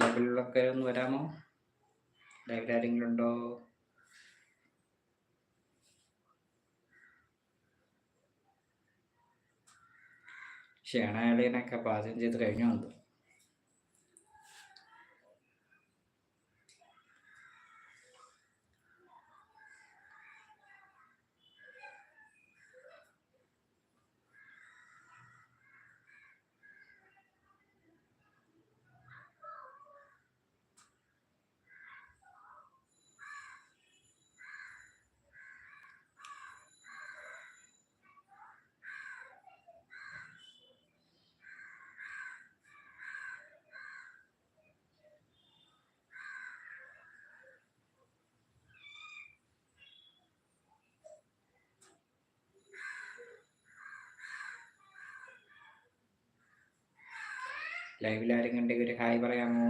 ലൈവിലൊക്കെ ഒന്ന് വരാമോ? ലൈവിൽ ആരെങ്കിലും ഉണ്ടോ? ക്ഷേണാളിനൊക്കെ പാചകം ചെയ്ത് കഴിഞ്ഞു വന്നു. ലൈവിൽ ആരെങ്കിലും ഉണ്ടെങ്കിൽ ഒരു ഹായ് പറയാമോ?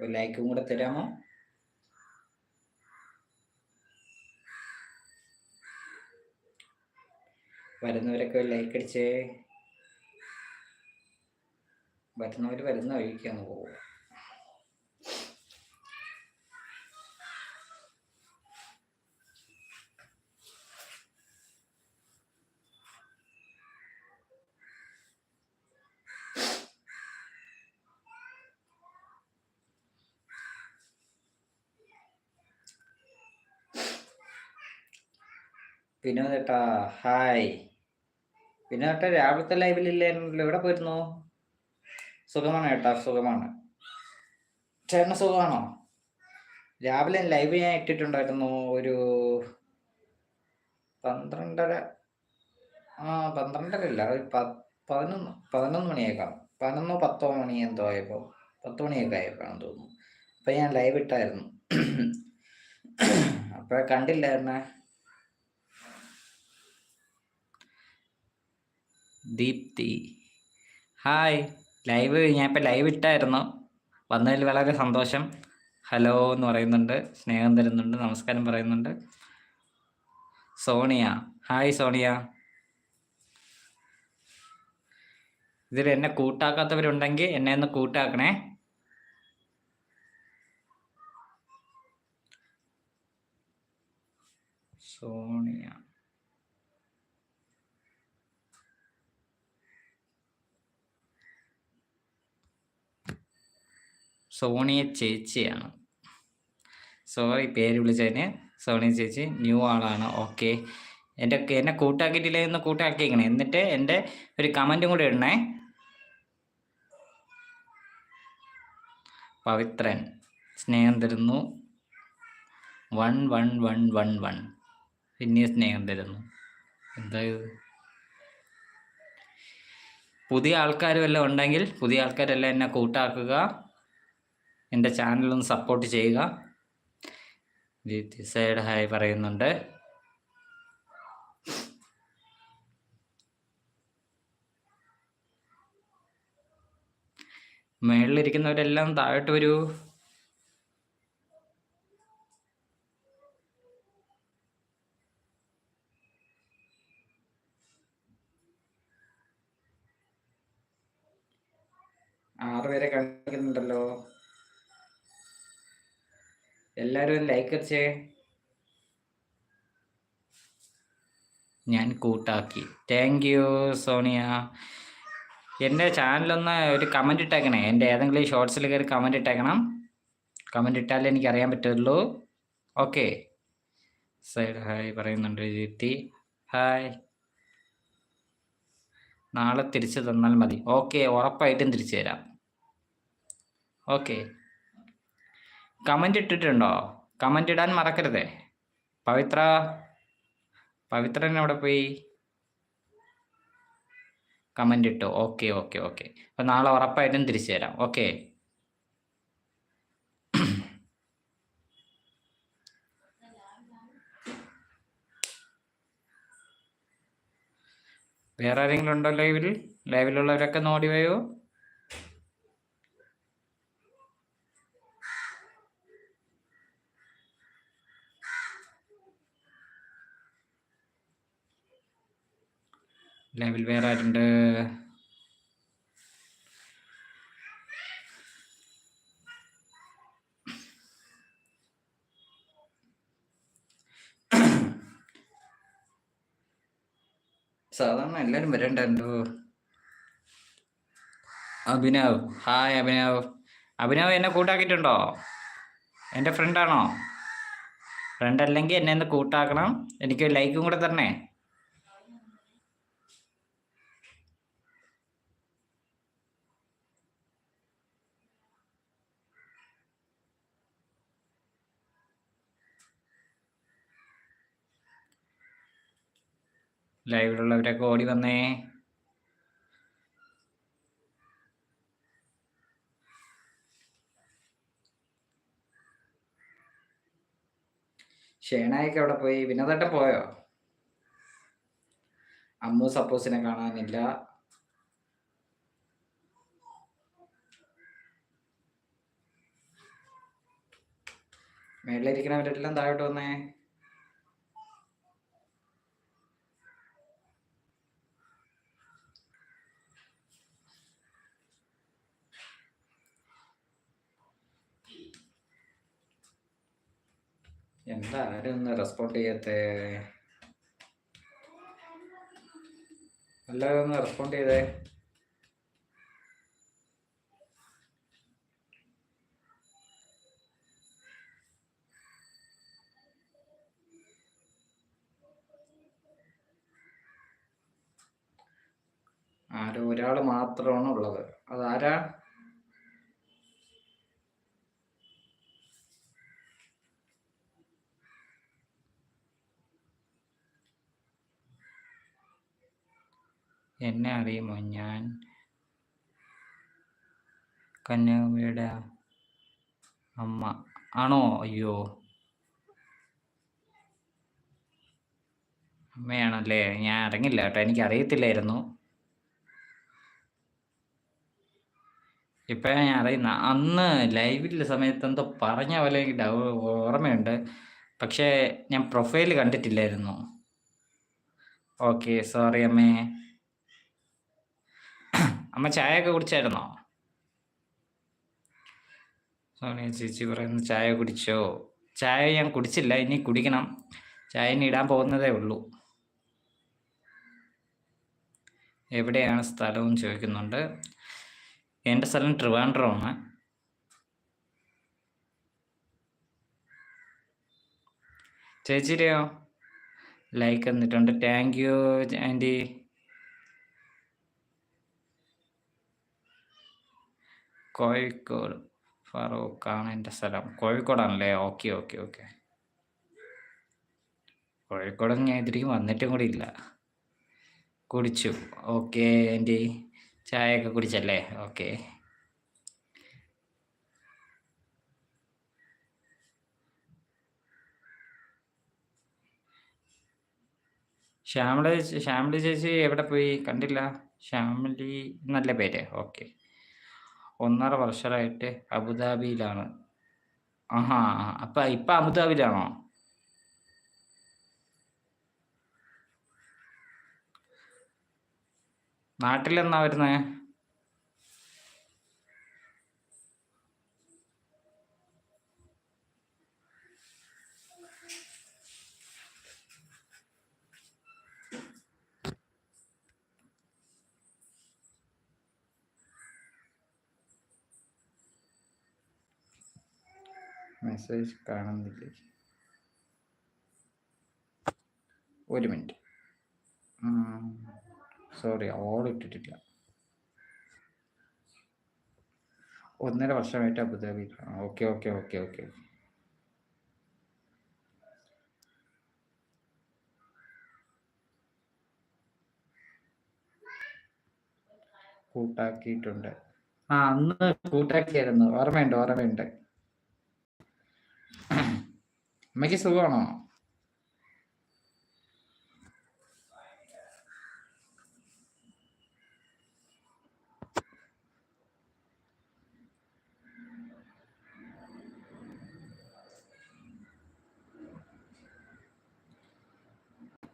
ഒരു ലൈക്കും കൂടെ തരാമോ? വരുന്നവരൊക്കെ ഒരു ലൈക്ക് അടിച്ചേ. വരുന്നവർ വരുന്ന വഴിക്കാന്ന് പോകും വിനോദേട്ടാ ഹായ് വിനോദേട്ടാ രാവിലത്തെ ലൈവിലില്ലായിരുന്നല്ലോ എവിടെ പോയിരുന്നു? സുഖമാണ് ഏട്ടാ സുഖമാണ്. ചേട്ടന് സുഖമാണോ? രാവിലെ ലൈവ് ഞാൻ ഇട്ടിട്ടുണ്ടായിരുന്നു. ഒരു പന്ത്രണ്ടര ആ പന്ത്രണ്ടര അല്ല ഒരു പതിനൊന്ന് പതിനൊന്ന് മണിയേക്കാം. പതിനൊന്നോ പത്തോ മണി എന്തോ ആയപ്പോൾ പത്ത് മണിയൊക്കെ ആയപ്പോഴാണ് തോന്നുന്നു. അപ്പം ഞാൻ ലൈവ് ഇട്ടായിരുന്നു. അപ്പോൾ കണ്ടില്ലായിരുന്നേ ദീപ്തി. ഹായ്. ലൈവ് ഞാൻ ഇപ്പം ലൈവ് ഇട്ടായിരുന്നു. വന്നതിൽ വളരെ സന്തോഷം. ഹലോ എന്ന് പറയുന്നുണ്ട്. സ്നേഹം തരുന്നുണ്ട്. നമസ്കാരം പറയുന്നുണ്ട്. സോണിയ. ഹായ് സോണിയ. ഇതിൽ എന്നെ കൂട്ടാക്കാത്തവരുണ്ടെങ്കിൽ എന്നെ ഒന്ന് കൂട്ടാക്കണേ. സോണിയ. സോണിയ ചേച്ചിയാണ്. സോറി പേര് വിളിച്ചതിന് സോണിയ ചേച്ചി ന്യൂ ആളാണ്. ഓക്കെ എന്റെ എന്നെ കൂട്ടാക്കിയിട്ടില്ല എന്ന് കൂട്ടാക്കിയേക്കണേ. എന്നിട്ട് എന്റെ ഒരു കമന്റും കൂടെ ഇടണേ. പവിത്രൻ സ്നേഹം തരുന്നു. One one one one one. പിന്നെ സ്നേഹം തരുന്നു. എന്താ ഇത്? പുതിയ ആൾക്കാർ വല്ലതും ഉണ്ടെങ്കിൽ പുതിയ ആൾക്കാരെല്ലാം എന്നെ കൂട്ടാക്കുക. എന്റെ ചാനലൊന്ന് സപ്പോർട്ട് ചെയ്യുക. സൈഡ് ഹായ് പറയുന്നുണ്ട്. മേളിലിരിക്കുന്നവരെല്ലാം താഴോട്ട് വരൂ ആറുപേരെ കാണിക്കുന്നുണ്ടല്ലോ എല്ലാവരും ലൈക്ക് അടിച്ചേ. ഞാൻ കൂട്ടാക്കി. Thank you Sonia. എന്റെ ചാനലൊന്ന് ഒരു കമന്റ് ഇട്ടേക്കണേ. എന്റെ ഏതെങ്കിലും ഷോർട്സിൽ കയറി കമന്റ് ഇട്ടേക്കണം. കമന്റ് ഇട്ടാലേ എനിക്ക് അറിയാൻ പറ്റുള്ളൂ. ഓക്കെ സൈഡ് ഹായ് പറയുന്നുണ്ട് ജീത്തി ഹായ് നാളെ തിരിച്ചു തന്നാൽ മതി. ഓക്കെ ഉറപ്പായിട്ടും തിരിച്ചു തരാം ഓക്കെ കമന്റ് ഇട്ടിട്ടുണ്ടോ? കമന്റ് ഇടാൻ മറക്കരുതേ. പവിത്ര പവിത്രൻ എവിടെ പോയി? കമന്റ് ഇട്ടു. ഓക്കെ ഓക്കെ ഓക്കെ അപ്പം നാളെ ഉറപ്പായിട്ടും തിരിച്ചു തരാം ഓക്കെ വേറെ ആരെങ്കിലും ഉണ്ടോ ലൈവിൽ ലൈവിലുള്ളവരൊക്കെ നോടി പോയോ ലെവൽ വേറെ ആരുണ്ട്? സാധാരണ എല്ലാരും വരണ്ടോ അഭിനവ്. ഹായ് അഭിനവ്. അഭിനവ് എന്നെ കൂട്ടാക്കിയിട്ടുണ്ടോ? എന്റെ ഫ്രണ്ടാണോ ഫ്രണ്ട് അല്ലെങ്കിൽ എന്നെ ഒന്ന് കൂട്ടാക്കണം. എനിക്ക് ലൈക്കും കൂടെ തരണേ. ലൈവിലുള്ളവരൊക്കെ ഓടി വന്നേ. ഷേണായൊക്കെ അവിടെ പോയി? വിനോദട്ട പോയോ? അമ്മു സപ്പോസിനെ കാണാനില്ല. മേളിലിരിക്കണവരെല്ലാം താഴോട്ട് വന്നേ. എന്താ ആരും ഒന്ന് റെസ്പോണ്ട് ചെയ്യാത്ത എല്ലാവരും ഒന്ന് റെസ്പോണ്ട് ചെയ്തേ. ആരോ ഒരാൾ മാത്രമാണ് ഉള്ളത് അതാരാ? എന്നെ അറിയുമോ? ഞാൻ കന്യാകുമാരിയുടെ അമ്മ. ആണോ? അയ്യോ. അമ്മയാണല്ലേ? ഞാൻ അറിഞ്ഞില്ല കേട്ടോ. എനിക്ക് അറിയത്തില്ലായിരുന്നു. ഇപ്പോഴാണ് ഞാൻ അറിയുന്ന അന്ന് ലൈവിലെ സമയത്ത് എന്തോ പറഞ്ഞ പോലെ എനിക്ക് ഓർമ്മയുണ്ട്. പക്ഷേ ഞാൻ പ്രൊഫൈൽ കണ്ടിട്ടില്ലായിരുന്നു. ഓക്കെ സോറി അമ്മേ. അമ്മ ചായ ഒക്കെ കുടിച്ചായിരുന്നോ? സോണിയ ചേച്ചി പറയുന്നു ചായ കുടിച്ചോ? ചായ ഞാൻ കുടിച്ചില്ല ഇനി കുടിക്കണം. ചായ ഇനി ഇടാൻ പോകുന്നതേ ഉള്ളൂ. എവിടെയാണ് സ്ഥലവും ചോദിക്കുന്നുണ്ട്. എന്റെ സ്ഥലം ട്രിവാൻഡ്രമാണ്. ചേച്ചിയുടെയോ ലൈക്ക് എന്നിട്ടുണ്ട് താങ്ക് യു ആന്റി. കോഴിക്കോട്. ഫറൂഖാണ് എന്റെ സ്ഥലം. കോഴിക്കോടാണല്ലേ? Okay okay okay. കോഴിക്കോട് ഞാൻ ഇതിലേക്ക് വന്നിട്ടും കൂടി ഇല്ല. കുടിച്ചു. ഓക്കെ എന്റെ ചായയൊക്കെ കുടിച്ചല്ലേ? ഓക്കെ. ശ്യാമള ശ്യാമളി ചേച്ചി എവിടെ പോയി? കണ്ടില്ല. ശ്യാമലി നല്ല പേര്? ഓക്കെ. ഒന്നര വർഷമായിട്ട് അബുദാബിയിലാണ്. ആഹാ അപ്പൊ ഇപ്പൊ അബുദാബിയിലാണോ? നാട്ടിലെന്നാ വരുന്നേ? മെസ്സേജ് കാണുന്നില്ല? ഒരു മിനിറ്റ്. സോറി ഓൾ ഇട്ടിട്ടില്ല. ഒന്നര വർഷമായിട്ട് Abu Dhabi okay okay okay okay. കൂട്ടാക്കിയിട്ടുണ്ട്. ആ അന്ന് കൂട്ടാക്കിയായിരുന്നു. ഓർമ്മയുണ്ട് ഓർമ്മയുണ്ട്. അമ്മയ്ക്ക് സുഖമാണോ?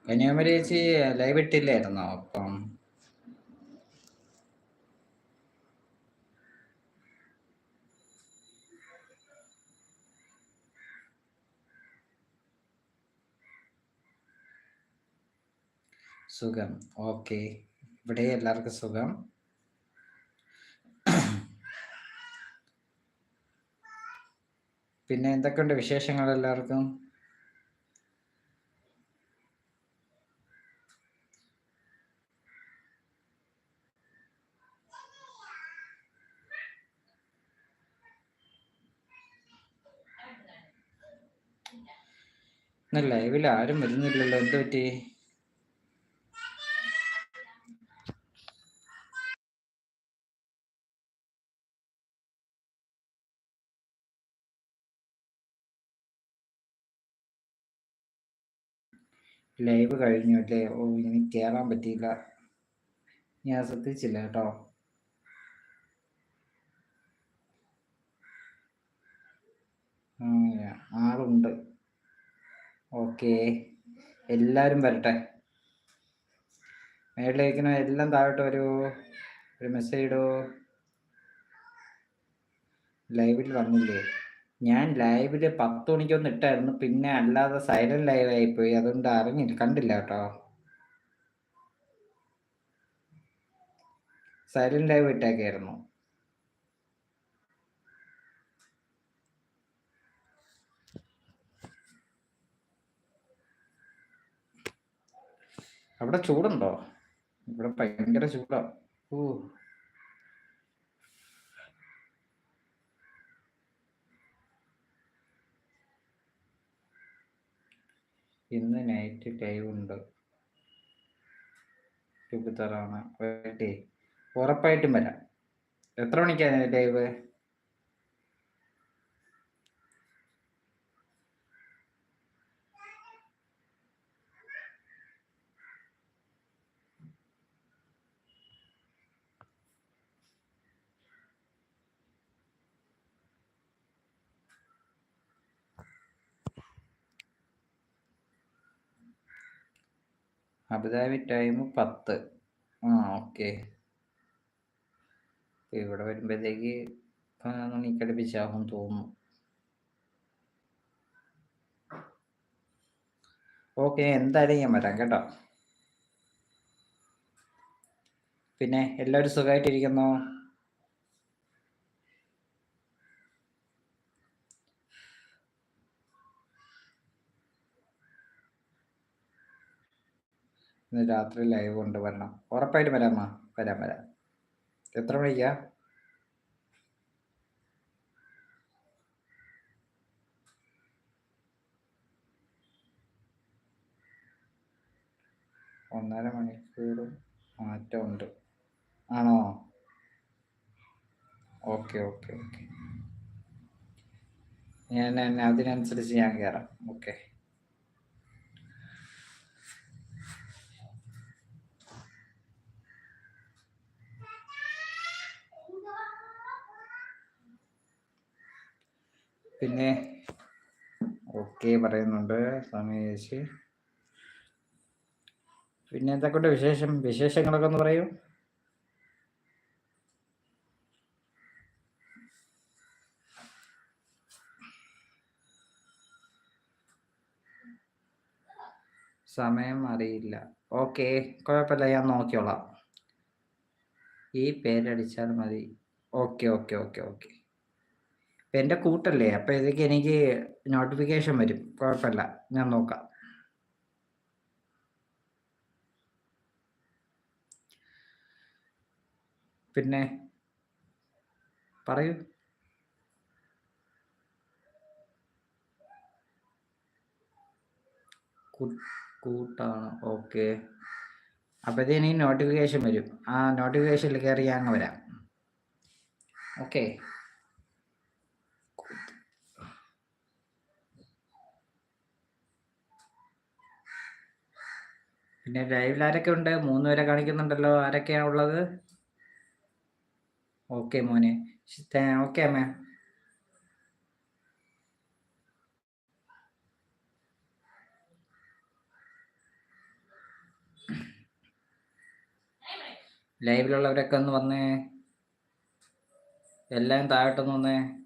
കന്യാകുമാരി ചേച്ചി ലൈവ് ഇട്ടില്ലായിരുന്നോ? അപ്പം സുഖം. ഓക്കെ. ഇവിടെ എല്ലാവർക്കും സുഖം. പിന്നെ എന്തൊക്കെയുണ്ട് വിശേഷങ്ങൾ എല്ലാവർക്കും? ലൈവിൽ ആരും വരുന്നില്ലല്ലോ. എന്ത് പറ്റി ലൈവ് കഴിഞ്ഞു അല്ലേ ഓ ഇനി കയറാൻ പറ്റിയില്ല. ഞാൻ ശ്രദ്ധിച്ചില്ല കേട്ടോ. ആളുണ്ട്. ഓക്കെ. എല്ലാവരും വരട്ടെ. മേളിലിരിക്കുന്ന എല്ലാം താഴോട്ട് വരൂ. ഒരു മെസ്സേജ് ഇടൂ. ലൈവിൽ വന്നില്ലേ? ഞാൻ ലൈവിൽ പത്ത് മണിക്കൊന്ന് ഇട്ടായിരുന്നു. പിന്നെ അല്ലാതെ സൈലന്റ് ലൈവ് പോയി. അതുകൊണ്ട് അറിഞ്ഞില്ല. കണ്ടില്ല കേട്ടോ. സൈലന്റ് ലൈവ് ഇട്ടേക്കായിരുന്നു. അവിടെ ചൂടുണ്ടോ? ഇവിടെ ഭയങ്കര ചൂടാ. ഓ ഇന്ന് നൈറ്റ് ലൈവ് ഉണ്ട്. ട്യൂബിത്തറാണ് വേണ്ടേ ഉറപ്പായിട്ടും വരാം. എത്ര മണിക്കാണ് ലൈവ് അബുദാബി ടൈം പത്ത്. ആ ഓക്കെ ഇവിടെ വരുമ്പോഴത്തേക്ക് മണിക്കടുപ്പിച്ചാകും തോന്നുന്നു. ഓക്കെ എന്തായാലും ഞാൻ വരാം കേട്ടോ. പിന്നെ എല്ലാവരും സുഖമായിട്ടിരിക്കുന്നു? ഇന്ന് രാത്രി ലൈവ് കൊണ്ട് വരണം. ഉറപ്പായിട്ടും വരാമ്മ വരാം വരാം. എത്ര മണിക്കാ? ഒന്നര മണിക്കൂർ മാറ്റമുണ്ട്. ആണോ? Okay okay okay. ഞാൻ അതിനനുസരിച്ച് ഞാൻ കയറാം ഓക്കെ. പിന്നെ ഓക്കെ പറയുന്നുണ്ട് സമയേശ് പിന്നെ എന്തൊക്കെ വിശേഷം? വിശേഷങ്ങളൊക്കെ ഒന്ന് പറയൂ. സമയം അറിയില്ല. ഓക്കെ കുഴപ്പമില്ല ഞാൻ നോക്കിയോളാം ഈ പേരടിച്ചാൽ മതി. Okay okay okay okay. എന്റെ കൂട്ടല്ലേ അപ്പോൾ ഇതൊക്കെ എനിക്ക് നോട്ടിഫിക്കേഷൻ വരും. കുഴപ്പമില്ല ഞാൻ നോക്കാം. പിന്നെ പറയൂ. കൂട്ടാണ്? ഓക്കെ. അപ്പോഴത്തേന് നോട്ടിഫിക്കേഷൻ വരും. ആ നോട്ടിഫിക്കേഷനിൽ കയറി ഞാൻ വരാം. ഓക്കെ. പിന്നെ ലൈവിൽ ആരൊക്കെ ഉണ്ട്? മൂന്ന് പേരെ കാണിക്കുന്നുണ്ടല്ലോ. ആരൊക്കെയാണ് ഉള്ളത്? ഓക്കെ മോനെ. ഓക്കെ അമ്മ. ലൈവിലുള്ളവരൊക്കെ ഒന്ന് വന്നേ. എല്ലാം താഴോട്ടൊന്ന് വന്നേ.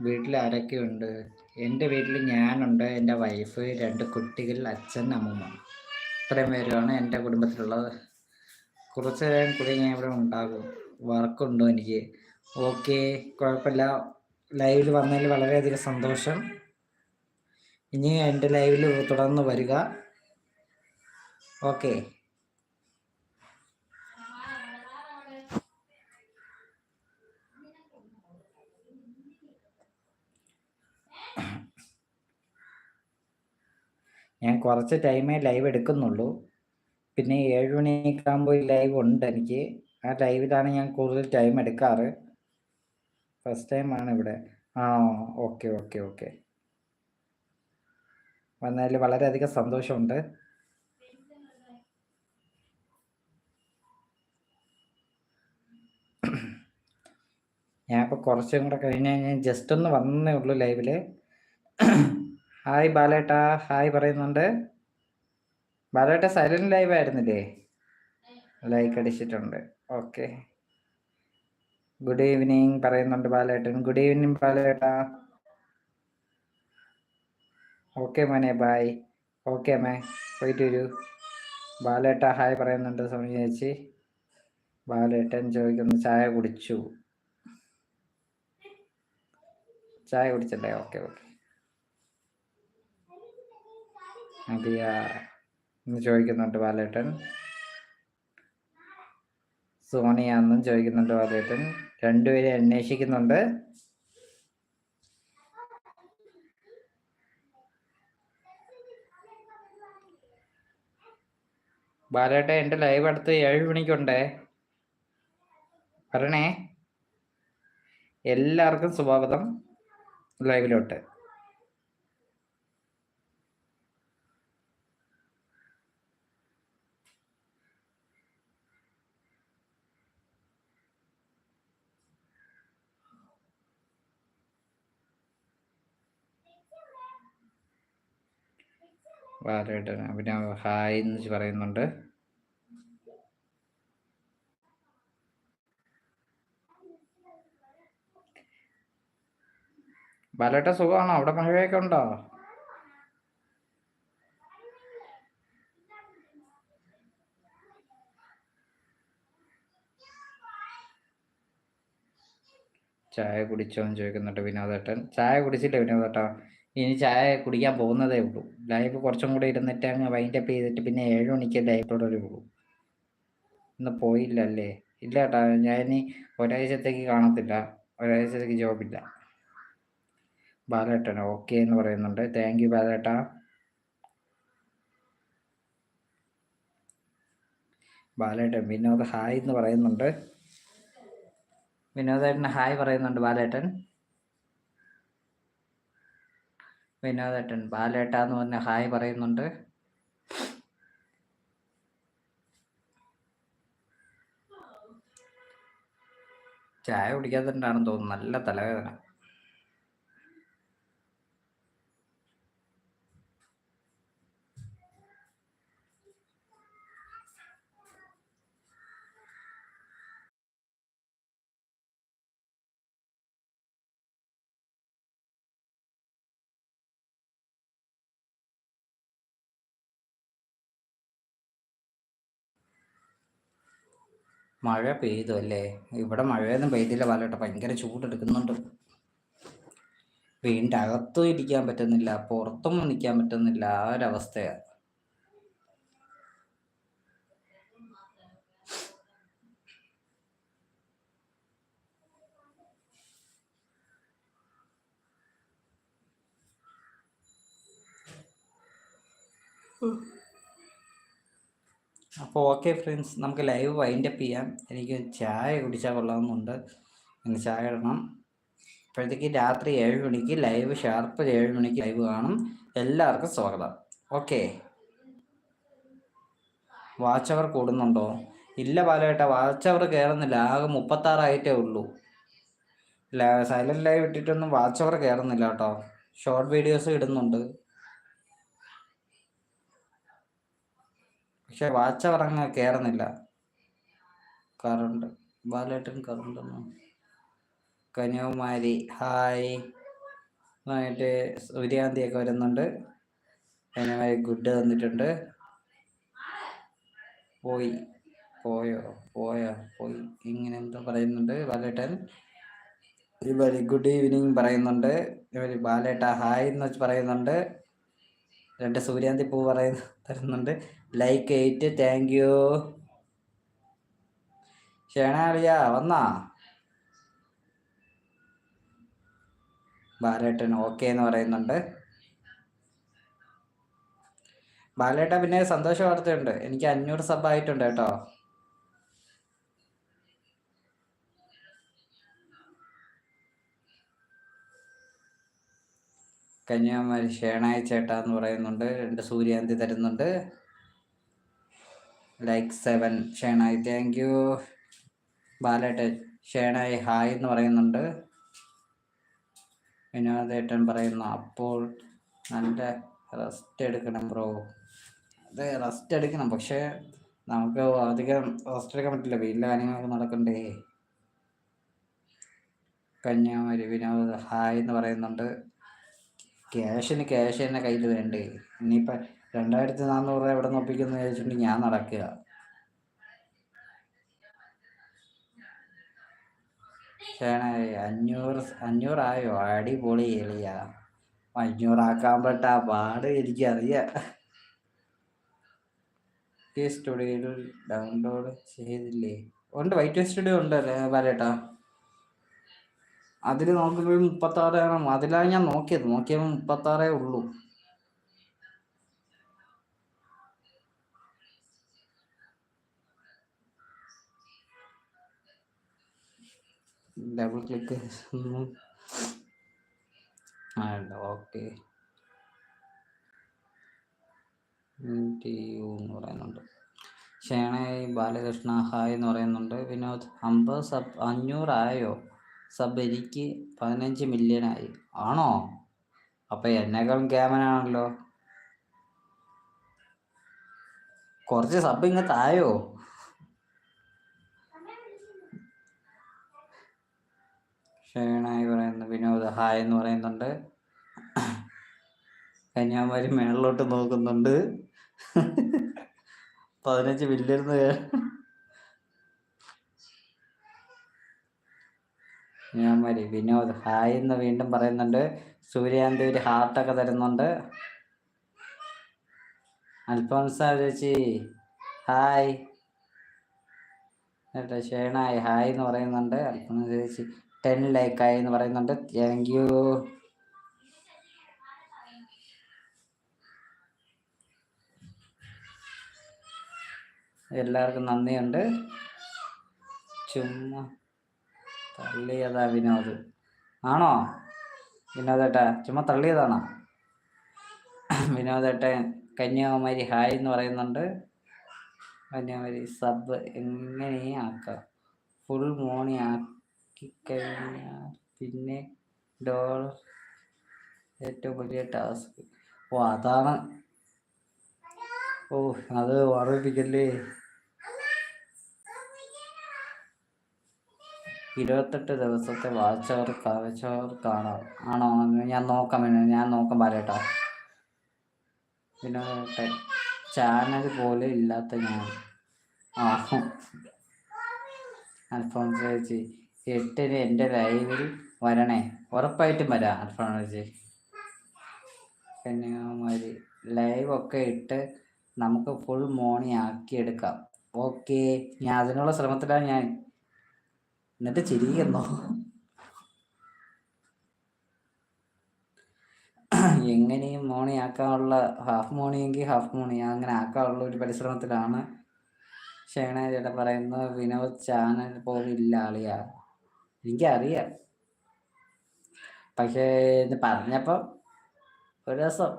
വീട്ടിൽ ആരൊക്കെ ഉണ്ട് എന്റെ വീട്ടിൽ ഞാനുണ്ട് എന്റെ വൈഫ് രണ്ട് കുട്ടികൾ അച്ഛൻ അമ്മമ്മ. ഇത്രയും പേരുമാണ് എന്റെ കുടുംബത്തിലുള്ളത്. കുറച്ച് നേരം കൂടി ഞാൻ ഇവിടെ ഉണ്ടാകും. വർക്കുണ്ടോ എനിക്ക്? ഓക്കെ കുഴപ്പമില്ല. ലൈവിൽ വന്നതിൽ വളരെയധികം സന്തോഷം. ഇനി എന്റെ ലൈവിൽ തുടർന്ന് വരിക. ഓക്കെ. ഞാൻ കുറച്ച് ടൈമേ ലൈവ് എടുക്കുന്നുള്ളൂ. പിന്നെ ഏഴ് മണിയൊക്കെ ആകുമ്പോൾ ലൈവ് ഉണ്ട് എനിക്ക്. ആ ലൈവിലാണ് ഞാൻ കൂടുതൽ ടൈം എടുക്കാറ്. ഫസ്റ്റ് ടൈമാണ് ഇവിടെ. ആ ഓക്കെ ഓക്കെ ഓക്കെ വന്നതിൽ വളരെയധികം സന്തോഷമുണ്ട്. ഞാനിപ്പോൾ കുറച്ചും കൂടെ കഴിഞ്ഞ് ഞാൻ ജസ്റ്റ് ഒന്ന് വന്നേ ഉള്ളൂ ലൈവിൽ ഹായ് ബാലേട്ടാ. ഹായ് പറയുന്നുണ്ട്. ബാലേട്ട സൈലന്റ് ലൈവ് ആയിരുന്നില്ലേ? ലൈക്ക് അടിച്ചിട്ടുണ്ട്. ഓക്കെ ഗുഡ് ഈവനിങ് പറയുന്നുണ്ട് ബാലേട്ടൻ. ഗുഡ് ഈവനിങ് ബാലേട്ട. ഓക്കെ മോനെ ബായ് ഓക്കെ അമ്മേ പോയിട്ട് വരൂ. ബാലേട്ട ഹായ് പറയുന്നുണ്ട് സോണി ചേച്ചി. ബാലേട്ടൻ ചോദിക്കുന്നു ചായ കുടിച്ചു? ചായ കുടിച്ചല്ലേ? ഓക്കെ ഓക്കെ അതെയാ എന്ന് ചോദിക്കുന്നുണ്ട് ബാലേട്ടൻ. സോണിയ എന്നും ചോദിക്കുന്നുണ്ട് ബാലേട്ടൻ. രണ്ടുപേരെ അന്വേഷിക്കുന്നുണ്ട്. ബാലേട്ട എന്റെ ലൈവ് അടുത്ത് ഏഴ് മണിക്കുണ്ടേ? പറയണേ. എല്ലാവർക്കും സ്വാഗതം ലൈവിലോട്ട്. ബാലേട്ടൻ അഭിനവ് ഹായ് എന്ന് പറയുന്നുണ്ട്. ബാലേട്ട സുഖമാണോ? അവിടെ മഴയൊക്കെ ഉണ്ടോ? ചായ കുടിച്ചോ എന്ന് ചോദിക്കുന്നുണ്ട് വിനോദേട്ടൻ. ചായ കുടിച്ചില്ല വിനോദേട്ടാ? ഇനി ചായ കുടിക്കാൻ പോകുന്നതേ ഉള്ളൂ. ലൈവ് കുറച്ചും കൂടി ഇരുന്നിട്ട് അങ്ങ് വൈൻഡപ്പ് ചെയ്തിട്ട് പിന്നെ ഏഴ് മണിക്ക് ലൈവ് തുടരുള്ളൂ ഇന്ന് പോയില്ല അല്ലേ ഇല്ല കേട്ടാ ഞാൻ ഇനി ഒരാഴ്ചത്തേക്ക് കാണത്തില്ല. ഒരാഴ്ചത്തേക്ക് ജോബില്ല ബാലേട്ടൻ ഓക്കെ എന്ന് പറയുന്നുണ്ട്. താങ്ക് യു ബാലേട്ട. ബാലേട്ടൻ വിനോദ് ഹായ് എന്ന് പറയുന്നുണ്ട്. വിനോദേട്ടൻ ഹായ് പറയുന്നുണ്ട് ബാലേട്ടൻ. വിനോദേട്ടൻ ബാലേട്ട എന്ന് പറഞ്ഞ ഹായ് പറയുന്നുണ്ട്. ചായ കുടിക്കാത്തതുകൊണ്ടാണെന്ന് തോന്നുന്നു നല്ല തലവേദന. മഴ പെയ്തു അല്ലേ? ഇവിടെ മഴയൊന്നും പെയ്തില്ല പാലോട്ടെ ഭയങ്കര ചൂടെടുക്കുന്നുണ്ട് വീണ്ടും അകത്തും ഇരിക്കാൻ പറ്റുന്നില്ല. പുറത്തും നിൽക്കാൻ പറ്റുന്നില്ല. ആ ഒരവസ്ഥയാണ് Mm. അപ്പോൾ ഓക്കെ ഫ്രണ്ട്സ് നമുക്ക് ലൈവ് വൈൻഡപ്പ് ചെയ്യാം. എനിക്ക് ചായ കുടിച്ചാൽ കൊള്ളാമെന്നുണ്ട്. എനിക്ക് ചായ ഇടണം. അപ്പോഴത്തേക്ക് രാത്രി ഏഴ് മണിക്ക് ലൈവ് ഷാർപ്പ് ഏഴ് മണിക്ക് ലൈവ് കാണും. എല്ലാവർക്കും സ്വാഗതം. ഓക്കെ. വാച്ച് അവർ കൂടുന്നുണ്ടോ? ഇല്ല പാലേട്ട വാച്ച് അവർ കയറുന്നില്ല. ആകെ മുപ്പത്താറായിട്ടേ ഉള്ളൂ. സൈലന്റ് ലൈവ് ഇട്ടിട്ടൊന്നും വാച്ച് അവർ കയറുന്നില്ല കേട്ടോ. ഷോർട്ട് വീഡിയോസ് ഇടുന്നുണ്ട്. പക്ഷെ വാച്ച് അങ്ങ് കയറുന്നില്ല current Balettan current Kanyakumari hi. ആയിട്ട് സൂര്യാന്തിയൊക്കെ വരുന്നുണ്ട്. കന്യാകുമാരി ഗുഡ് തന്നിട്ടുണ്ട്. പോയി. പോയോ? പോയോ? പോയി. ഇങ്ങനെ എന്തോ പറയുന്നുണ്ട് ബാലേട്ടൻ. വെരി ഗുഡ് ഈവനിങ് പറയുന്നുണ്ട്. ഇവർ ബാലേട്ട ഹായ് എന്ന് വെച്ച് പറയുന്നുണ്ട്. രണ്ട് സൂര്യാന്തി പൂ പറയുന്ന തരുന്നുണ്ട്. ലൈക്ക് എയ്റ്റ് താങ്ക് യു ഷേണാളിയ വന്നാ? ബാലേട്ടൻ ഓക്കെ എന്ന് പറയുന്നുണ്ട്. ബാലേട്ട പിന്നെ സന്തോഷ വാർത്തയുണ്ട്. എനിക്ക് അഞ്ഞൂറ് സബ് ആയിട്ടുണ്ട് കേട്ടോ. കന്യാകുമാരി ഷേണായി ചേട്ടാ എന്ന് പറയുന്നുണ്ട്. രണ്ട് സൂര്യാന്തി തരുന്നുണ്ട്. Like seven Shenoy thank you Balettan Shenoy hi എന്ന് പറയുന്നുണ്ട്. വിനോദേട്ടൻ പറയുന്നു അപ്പോൾ നല്ല റെസ്റ്റ് എടുക്കണം ബ്രോ അതെ റെസ്റ്റ് എടുക്കണം. പക്ഷേ നമുക്ക് അധികം റെസ്റ്റ് എടുക്കാൻ പറ്റില്ല. വീട്ടിലെ കാര്യങ്ങളൊക്കെ നടക്കണ്ടേ. കന്യാകുമാരി വിനോദ് ഹായ് എന്ന് പറയുന്നുണ്ട്. ക്യാഷിന് ക്യാഷ് തന്നെ കയ്യിൽ വേണ്ടേ ഇനിയിപ്പോൾ രണ്ടായിരത്തി നാനൂറ് രൂപ എവിടെ നിന്ന് ഒപ്പിക്കുന്നു ചോദിച്ചിട്ടുണ്ടെങ്കിൽ ഞാൻ നടക്കുക. അഞ്ഞൂറ് അഞ്ഞൂറായോ? അടിപൊളി എളിയ അഞ്ഞൂറാക്കാൻ പെട്ട പാട് എനിക്കറിയാം സ്റ്റുഡിയോയിൽ ഡൗൺലോഡ് ചെയ്തില്ലേ? ഉണ്ട് വൈറ്റ് സ്റ്റുഡിയോ ഉണ്ട് വരേട്ടാ അതിൽ നോക്കുമ്പോൾ മുപ്പത്താറാണ് അതിലാണ് ഞാൻ നോക്കിയത്. നോക്കിയപ്പോൾ മുപ്പത്താറേ ഉള്ളൂ. ഡബിൾ ക്ലിക്ക് ഓക്കെ എന്ന് പറയുന്നുണ്ട്. ഷേണായി ബാലകൃഷ്ണ ഹായ് എന്ന് പറയുന്നുണ്ട്. വിനോദ് അമ്പത് സബ് അഞ്ഞൂറായോ സബ് എനിക്ക് പതിനഞ്ച് മില്യനായി ആണോ? അപ്പം എന്നെക്കാളും ക്യാമനാണല്ലോ കുറച്ച് സബ് ഇങ്ങത്തായോ? ഷേണായി പറയുന്നു വിനോദ് ഹായ് എന്ന് പറയുന്നുണ്ട്. കന്യാകുമാരി മേളിലോട്ട് നോക്കുന്നുണ്ട്. പതിനഞ്ച് ബില്ലിരുന്ന് കന്യാകുമാരി വിനോദ് ഹായ് എന്ന് വീണ്ടും പറയുന്നുണ്ട്. സൂര്യാന്തി ഒരു ഹാർട്ടൊക്കെ തരുന്നുണ്ട്. അൽഫോൻസ ചേച്ചി ഹായ്. ഷേണായി ഹായ് എന്ന് പറയുന്നുണ്ട്. അൽഫോൻസ ചേച്ചി ടെൻ ലൈക്കായി എന്ന് പറയുന്നുണ്ട്. താങ്ക് യു എല്ലാവർക്കും നന്ദിയുണ്ട്. ചുമ്മാ തള്ളിയതാ വിനോദ്. ആണോ? വിനോദേട്ടാ ചുമ്മാ തള്ളിയതാണോ? വിനോദേട്ടൻ കന്യാകുമാരി ഹായ് എന്ന് പറയുന്നുണ്ട്. കന്യാകുമാരി സബ് എങ്ങനെ ആക്കാം ഫുൾ മോണി ആക്കി കഴിഞ്ഞാൽ പിന്നെ ഡോളർ ഏറ്റവും വലിയ ടാസ്ക് ഓ അതാണ്. ഓ അത് ഓർമ്മിപ്പിക്കല്ലേ? ഇരുപത്തെട്ട് ദിവസത്തെ വാച്ച് അവർ കാണാം. ആണോ? ഞാൻ നോക്കാം ഞാൻ നോക്കാൻ പറയട്ടോ പിന്നെ ചാനൽ പോലെ ഇല്ലാത്ത ഞാൻ. ആ. അൽഫോൺസ് ചേച്ചി. എട്ടിന് എന്റെ ലൈവിൽ വരണേ. ഉറപ്പായിട്ടും വരാം ചേച്ചി കന്യാകുമാരി ലൈവ് ഒക്കെ ഇട്ട് നമുക്ക് ഫുൾ മോണി ആക്കി എടുക്കാം. ഓക്കെ. ഞാൻ അതിനുള്ള ശ്രമത്തിലാണ് ഞാൻ. എന്നിട്ട് ചിരിക്കുന്നു. എങ്ങനെയും മോണി ആക്കാനുള്ള ഹാഫ് മോണി എങ്കിൽ ഹാഫ് മോണി അങ്ങനെ ആക്കാനുള്ള ഒരു പരിശ്രമത്തിലാണ്. ഷേണ ചേട്ടാ പറയുന്നത് വിനോദ് ചാനൽ പോലും ഇല്ല ആളിയാ. എനിക്കറിയാം. പക്ഷേ ഇത് പറഞ്ഞപ്പോൾ ഒരു ദിവസം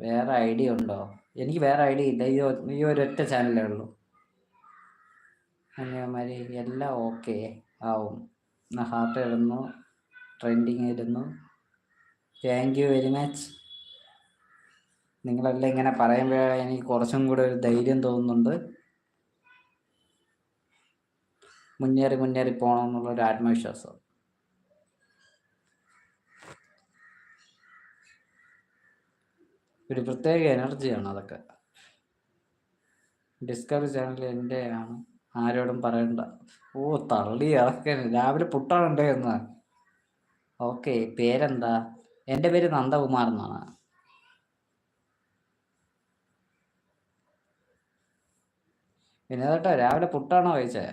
വേറെ ഐഡിയ ഉണ്ടോ? എനിക്ക് വേറെ ഐഡിയ ഇല്ല. ഈ ഈ ഒരൊറ്റ ചാനലേ ഉള്ളൂ. കന്യാകുമാരി എല്ലാം ഓക്കെ ആവും. ഹാർട്ട് ഇടുന്നു ട്രെൻഡിങ് ഇടുന്നു. താങ്ക് യു വെരി മച്ച് നിങ്ങളെല്ലാം ഇങ്ങനെ പറയുമ്പോഴാണ് എനിക്ക് കുറച്ചും കൂടെ ഒരു ധൈര്യം തോന്നുന്നുണ്ട്. മുന്നേറി മുന്നേറി പോകണം എന്നുള്ള ഒരു ആത്മവിശ്വാസം. ഒരു പ്രത്യേക എനർജിയാണ് അതൊക്കെ. ഡിസ്കവറി ചാനൽ എന്റെ ആണ് ആരോടും പറയണ്ട. ഓ തള്ളി അതൊക്കെ. രാവിലെ പുട്ടാണ് എന്ന്. ഓക്കെ പേരെന്താ? എന്റെ പേര് നന്ദകുമാർ എന്നാണ്. പിന്നെ കേട്ടോ രാവിലെ പുട്ടാണോ കഴിച്ചേ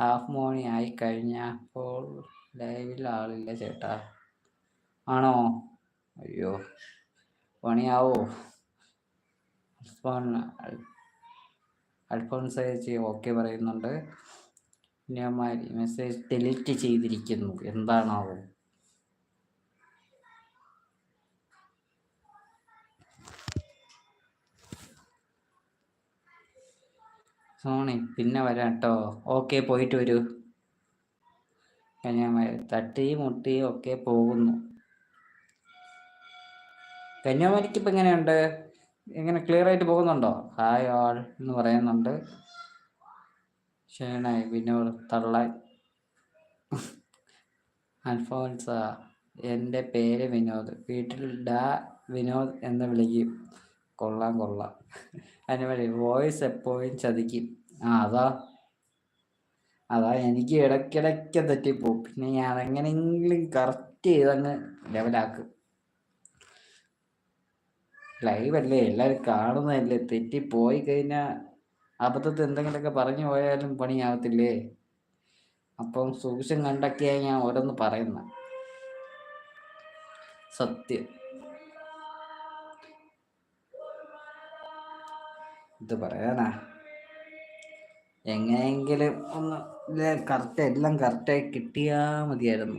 ഹാഫ് മോർണിംഗ് ആയി കഴിഞ്ഞപ്പോൾ ലൈവിൽ ആളില്ല ചേട്ടാ. ആണോ? അയ്യോ പണിയാവോ? അൽഫോൺസ് ചേച്ചി ഓക്കെ പറയുന്നുണ്ട്. ഞാൻ മെസ്സേജ് ഡിലീറ്റ് ചെയ്തിരിക്കുന്നു. എന്താണാവോ? സോണി പിന്നെ വരാം കേട്ടോ ഓക്കെ പോയിട്ട് വരൂ. കന്യാകുമാരി തട്ടി മുട്ടി ഒക്കെ പോകുന്നു. കന്യാകുമാരിക്ക് ഇപ്പം എങ്ങനെയുണ്ട്? എങ്ങനെ ക്ലിയർ ആയിട്ട് പോകുന്നുണ്ടോ? ഹായ് ആൾ എന്ന് പറയുന്നുണ്ട്. ഷേണായി വിനോദ് തള്ളായി അൽഫോൻസ എന്റെ പേര് വിനോദ്. വീട്ടിൽ ഡാ വിനോദ് എന്ന് വിളിക്കും. കൊള്ളാം കൊള്ളാം. അതിന് വോയിസ് എപ്പോഴും ചതിക്കും. ആ അതാ. അതാ എനിക്ക് ഇടയ്ക്കിടയ്ക്ക് തെറ്റിപ്പോവും. പിന്നെ ഞാൻ എങ്ങനെയെങ്കിലും കറക്റ്റ് ചെയ്തങ്ങ് ലെവലാക്കും ലൈവ് അല്ലേ? എല്ലാവരും കാണുന്നതല്ലേ? തെറ്റിപ്പോയി കഴിഞ്ഞാൽ അബദ്ധത്തിൽ എന്തെങ്കിലുമൊക്കെ പറഞ്ഞു പോയാലും പണിയാവത്തില്ലേ? അപ്പം സൂക്ഷ്യം കണ്ടൊക്കെയാണ് ഞാൻ ഓരോന്ന് പറയുന്ന. സത്യം. ഇത് പറയാനാ? എങ്ങനെയെങ്കിലും ഒന്ന് കറക്റ്റ് എല്ലാം കറക്റ്റായി കിട്ടിയാ മതിയായിരുന്നു.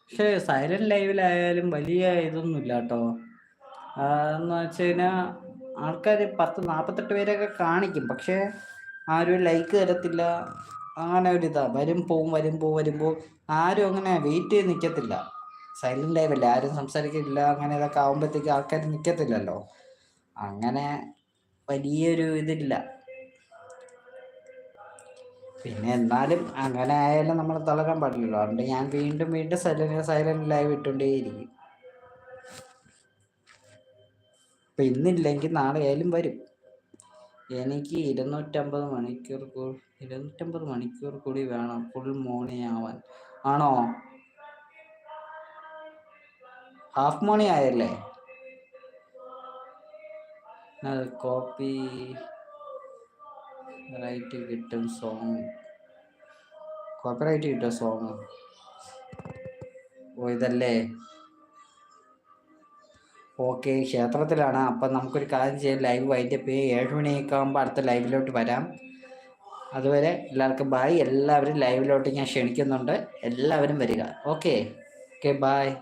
പക്ഷേ സൈലന്റ് ലൈവിലായാലും വലിയ ഇതൊന്നുമില്ല കേട്ടോ. എന്ന് വെച്ച് കഴിഞ്ഞാൽ ആൾക്കാർ പത്ത് നാൽപ്പത്തെട്ട് പേരൊക്കെ കാണിക്കും. പക്ഷേ ആരും ലൈക്ക് തരത്തില്ല. അങ്ങനെ ഒരു ഇതാ വരും പോവും വരും പോവും വരുമ്പോൾ ആരും അങ്ങനെ വെയിറ്റ് ചെയ്ത് നിൽക്കത്തില്ല സൈലന്റ് ആയില്ല ആരും സംസാരിക്കില്ല അങ്ങനെ ഇതൊക്കെ ആകുമ്പോഴത്തേക്ക് ആൾക്കാർ നിൽക്കത്തില്ലല്ലോ അങ്ങനെ വലിയൊരു ഇതില്ല. പിന്നെ എന്നാലും അങ്ങനെ ആയാലും നമ്മൾ തളരാൻ പാടില്ലല്ലോ. അതുകൊണ്ട് ഞാൻ വീണ്ടും വീണ്ടും സൈലന്റ് സൈലന്റ് ലൈവ് ഇട്ടുകൊണ്ടേയിരിക്കും. ഇപ്പം ഇന്നില്ലെങ്കിൽ നാളെ ആയാലും വരും. എനിക്ക് ഇരുന്നൂറ്റമ്പത് മണിക്കൂർ കൂടി ഇരുന്നൂറ്റമ്പത് മണിക്കൂർ കൂടി വേണം. ഫുൾ മോർണിംഗ് ആവാൻ. ആണോ? ഹാഫ് മോർണിംഗ് ആയല്ലേ? കോപ്പി റൈറ്റ് കിട്ടും സോങ് കോപ്പി റൈറ്റ് കിട്ടും സോങ് ഓ ഇതല്ലേ? ഓക്കെ ക്ഷേത്രത്തിലാണ്. അപ്പം നമുക്കൊരു കാര്യം ചെയ്യാം. ലൈവ് വൈകിട്ട് ഏഴ് മണിയൊക്കെ ആകുമ്പോൾ അടുത്ത ലൈവിലോട്ട് വരാം. അതുവരെ എല്ലാവർക്കും ബായ് എല്ലാവരും ലൈവിലോട്ട് ഞാൻ ക്ഷണിക്കുന്നുണ്ട്. എല്ലാവരും വരിക. Okay okay bye